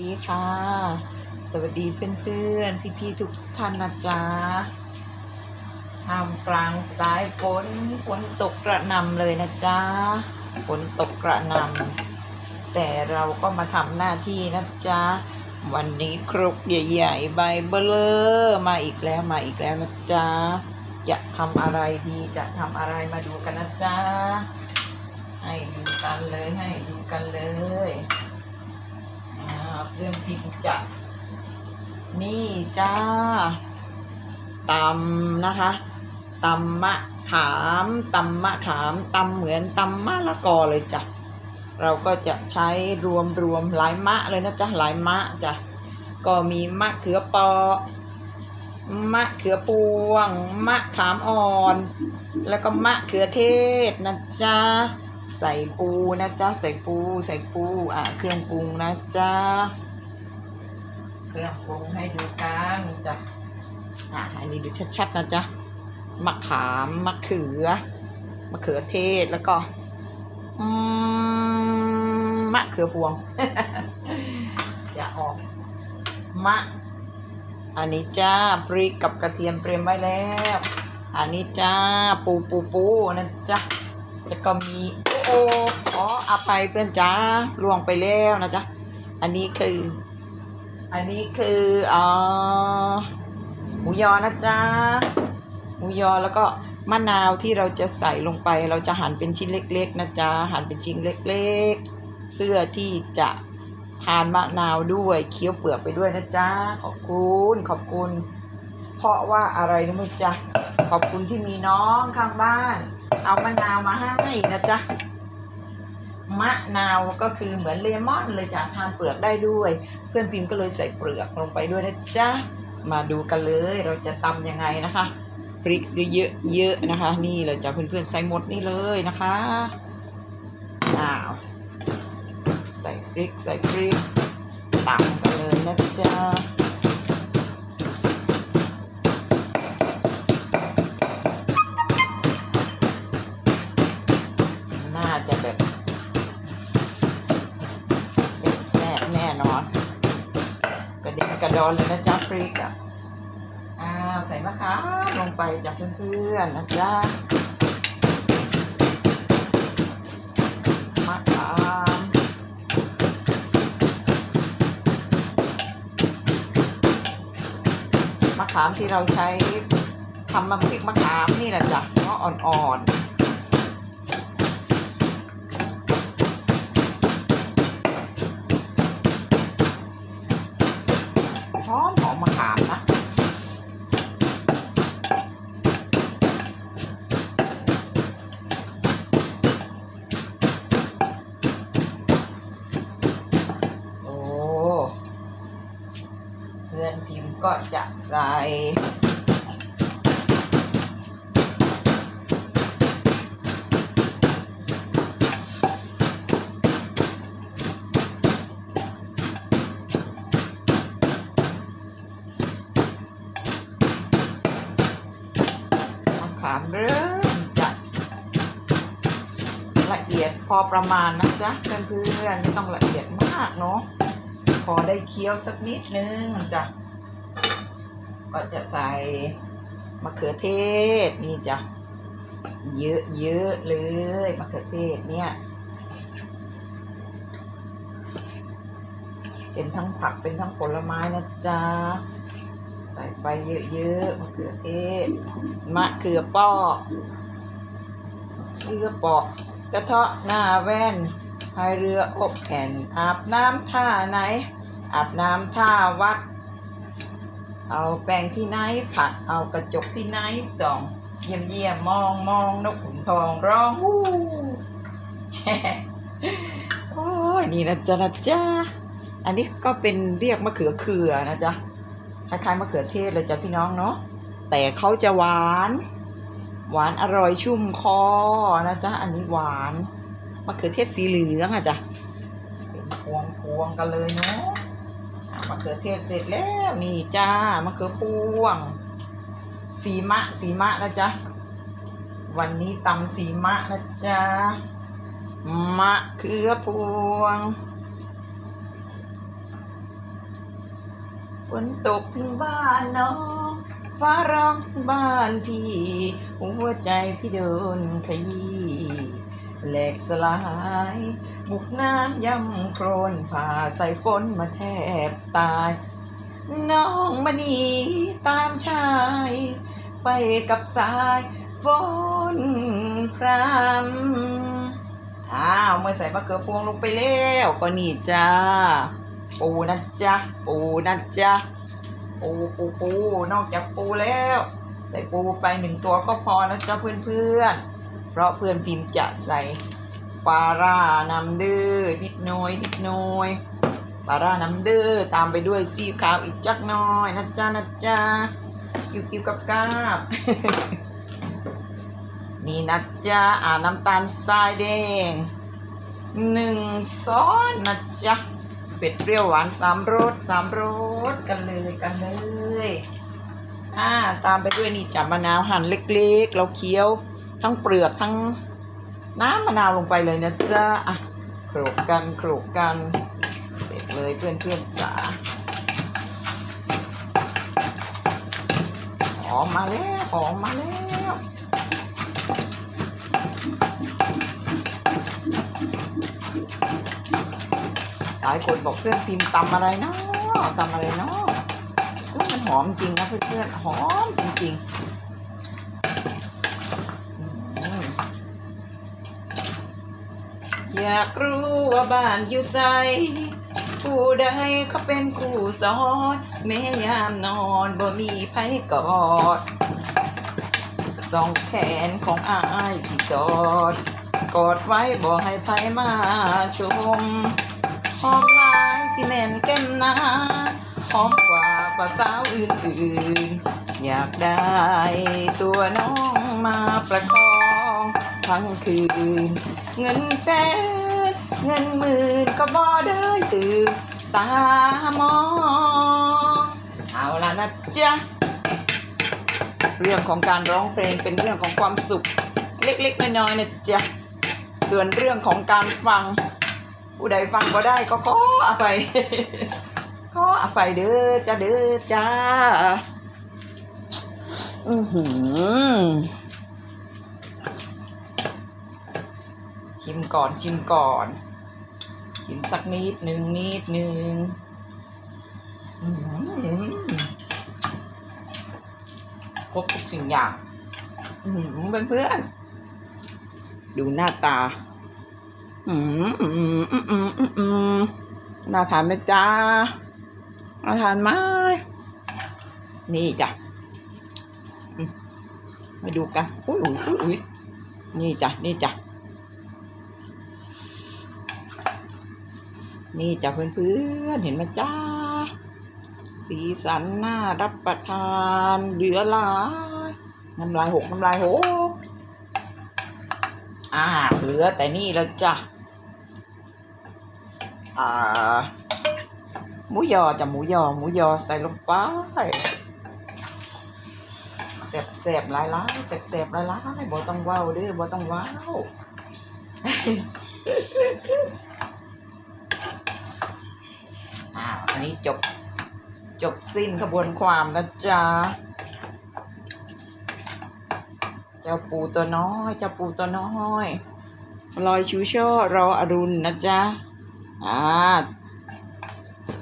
ดีค่ะ สวัสดีเพื่อนๆ พี่ๆทุกท่านนะจ๊ะท่ามกลางสายฝนฝนตกกระหน่ำเลยนะจ๊ะฝนตกกระหน่ำแต่เราก็มาทำหน้าที่นะจ๊ะวันนี้ครกใหญ่ๆใบเบลอมาอีกแล้วมาอีกแล้วนะจ๊ะจะทำอะไรดีจะทำอะไรมาดูกันนะจ๊ะให้ดูกันเลยให้ดูกันเลย เพื่อนพิมพ์จะนี่จ้าตำนะคะตำมะขามตำมะขามตำเหมือนตำมะละกอเลยจ้ะเราก็จะใช้รวมรวมหลายมะเลยนะจ๊ะหลายมะจ้ะก็มีมะเขือปอมะเขือพวง มะขามอ่อน แล้วก็มะเขือเทศนะจ๊ะใส่ปูนะจ๊ะใส่ปูใส่ปูอะเครื่องปรุงนะจ๊ะ เครื่องปรุงให้ดูกันจ้ะอะอันนี้ดูชัดๆนะจ๊ะมะขามมะเขือมะเขือเทศแล้วก็อืมมะเขือพวง จะออกมะ อันนี้จ้าพริกกับกระเทียมเตรียมไว้แล้ว อันนี้จ้าปูปูปูนะจ๊ะแล้วก็มีโอ้โอ้อาไปเพื่อนจ้าล่วงไปแล้วนะจ๊ะอันนี้คือ อันนี้คืออ่าหมูยอนะจ๊ะหมูยอแล้วก็มะนาวที่เราจะใส่ลงไป เราจะหั่นเป็นชิ้นเล็ก ๆ นะจ๊ะหั่นเป็นชิ้นเล็ก ๆ เพื่อที่จะทานมะนาวด้วยเคี้ยวเปลือกไปด้วยนะจ๊ะขอบคุณขอบคุณ เพราะว่าอะไรนะมึงจ๊ะขอบคุณที่มีน้องข้างบ้าน เอามะนาวมาให้นะจ๊ะ มะนาวก็คือเหมือนเลมอนเลยจ้ะทานเปลือกได้ด้วย เพื่อนพิมพ์ก็เลยใส่เปลือกลงไปด้วยนะจ๊ะมาดูกันเลยเราจะตำยังไงนะคะพริกเยอะๆเยอะนะคะ นี่เลยจ้ะเพื่อนๆใส่หมดนี่เลยนะคะอ้าวใส่พริกใส่พริกตำกันเลยนะจ๊ะ ระเด็นกระดอนเลยนะจ๊ะพริกอะอ่าใส่มะขามลงไปจากเพื่อนๆนะจ๊ะมะขามมะขามที่เราใช้ทำมาพริกมะขามนี่แหละจ้ะเนาะอ่อนๆ หอมมะขานะโอ้เพื่อนพิมพ์ก็จะใส่ ละเอียดพอประมาณนะจ๊ะเพื่อนๆไม่ต้องละเอียดมากเนาะพอได้เคี้ยวสักนิดนึงจ้ะก็จะใส่มะเขือเทศนี่จ้ะเยอะเยอะๆเลยมะเขือเทศเนี่ยเป็นทั้งผักเป็นทั้งผลไม้นะจ๊ะใส่ไปเยอะๆมะเขือเทศมะเขือปอกเรือปอก กระเทาะหน้าแว่นพายเรืออบแผ่นอาบน้ำท่าไหน อาบน้ำท่าวัด เอาแปรงที่ไหนผัดเอากระจกที่ไหนส่องเยี่ยมเยี่ยมมองมองนกขุนทองร้องวู้โอ้ยนี่นะจ๊ะนะจ๊ะอันนี้ก็เป็นเรียกมะเขือเขือนะจ๊ะคล้ายๆมะเขือเทศเลยจ้ะพี่น้องเนาะแต่เขาจะหวาน หวานอร่อยชุ่มคอนะจ๊ะ อันนี้หวานมะเขือเทศสีเหลืองอะจ้ะเป็นพวงพวงกันเลยเนาะอะมะเขือเทศเสร็จแล้วนี่จ้ามะเขือพวง สีมะสีมะนะจ๊ะ วันนี้ตำสีมะนะจ๊ะ มะเขือพวงฝนตกถึงบ้านน้อง ฟ้าร้องบ้านพี่ หัวใจพี่โดนขยี้แหลกสลาย บุกน้ำย่ำโครนผ่าใส่ฝนมาแทบตาย น้องมณีตามชาย ไปกับสายฝนพรำอ้าวเมื่อใส่มะเขือพวงลงไปแล้วก็นี่จ้า ปูนะจ๊ะ ปูนะจ๊ะ ปูปูปูนอกจากปูแล้ว ใส่ปูไปหนึ่งตัวก็พอนะจ๊ะเพื่อนๆเพราะเพื่อนพิมพ์จะใส่ปลาร่านำดื้อนิดน้อยนิดน้อยปลาร่าน้ำดื้อตามไปด้วยซีขาวอีกจักน้อยนะจ๊ะนะจ๊ะกิ้วกิ้วกับกาบนี่นะจ๊ะอ่าน้ำตาลทรายแดงหนึ่งซ้อนนะจ๊ะ เผ็ดเปรี้ยวหวานสามรสสามรสกันเลยกันเลยอ่าตามไปด้วยนี่จับมะนาวหั่นเล็กๆ เราเคี้ยว ทั้งเปลือกทั้งน้ำมะนาวลงไปเลยนะจ๊ะอะโขลกกันโขลกกัน เสร็จเลยเพื่อนๆจ๋าหอมมาแล้วหอมมาแล้วายคนบอกเพื่อนพิมพ์ตำอะไรเนาะตำอะไรเนาะมันหอมจริงนะเพื่อนๆหอมจริงๆอืมอยากรู้ว่าบ้านอยู่ไสผู้ใดเขาเป็นคู่สอนแม่ยามนอนบ่มีไผกอดสองแขนของอายสิจอด กอดไว้บ่ให้ไผมาชม หอมลายซีเมนแก้มนาหอมกว่าภาสาวอื่นๆ อยากได้ตัวน้องมาประคองทั้งคืน เงินแสนเงินหมื่นก็บ่ได้ตื่นตามองเอาละนะจ๊ะเรื่องของการร้องเพลงเป็นเรื่องของความสุข เล็กๆน้อยๆนะจ๊ะส่วนเรื่องของการฟัง ผู้ใดฟังก็ได้ก็ขออภัยขออภัยเด้อจ้าเด้อจ้า อือหือชิมก่อนชิมก่อน ชิมสักนิดหนึ่งนิดหนึ่งอือหือครบทุกสิ่งอย่างอือหือเพื่อนๆดูหน้าตา อืมอืมอืมอืมอืมอืมน่าทานไหมจ้าน่าทานไหมนี่จ้ะมาดูกันอุ้ยอุ้ยอุ้ยนี่จ้ะนี่จ้ะนี่จ้ะเพื่อนๆเห็นไหมจ้าสีสันน่ารับประทานเหลือหลายน้ำลายหกน้ำลายหกอ่าเหลือแต่นี่แล้วจ้ะ หมูยอจะหมูยอหมูยอใส่ลงไปแสบแสบหลายล้ายแสบแสบหลายล้ายบ่ต้องว้าวเด้อบ่ต้องว้าวอ้าวอันนี้จบจบสิ้นขบวนความนะจ๊ะเจ้าปูตัวน้อยเจ้าปูตัวน้อยลอยชูช่อรออรุณนะจ๊ะ อ่า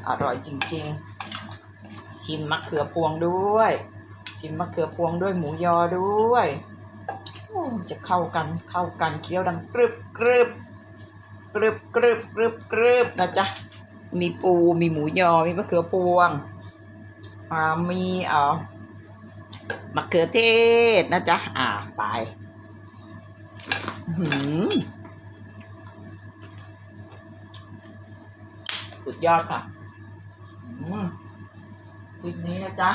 อร่อยจริง ๆ ชิมมะเขือพวงด้วย ชิมมะเขือพวงด้วยหมูยอด้วยจะเข้ากันเข้ากันเคี้ยวดังกรึบกรึบกรึบกรึบกรึบกรึบนะจ๊ะมีปูมีหมูยอมีมะเขือพวงอ่ามีเอ่อมะเขือเทศนะจ๊ะอ่าไปหือ สุดยอดค่ะอืมคลิปนี้นะจ๊ะ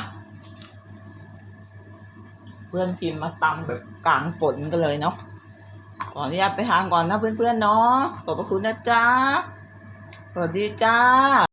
เพื่อนพิมพ์มาตำแบบกลางฝนกันเลยเนาะขออนุญาตไปทานก่อนนะเพื่อนๆเนาะขอบพระคุณนะจ๊ะ สวัสดีจ้า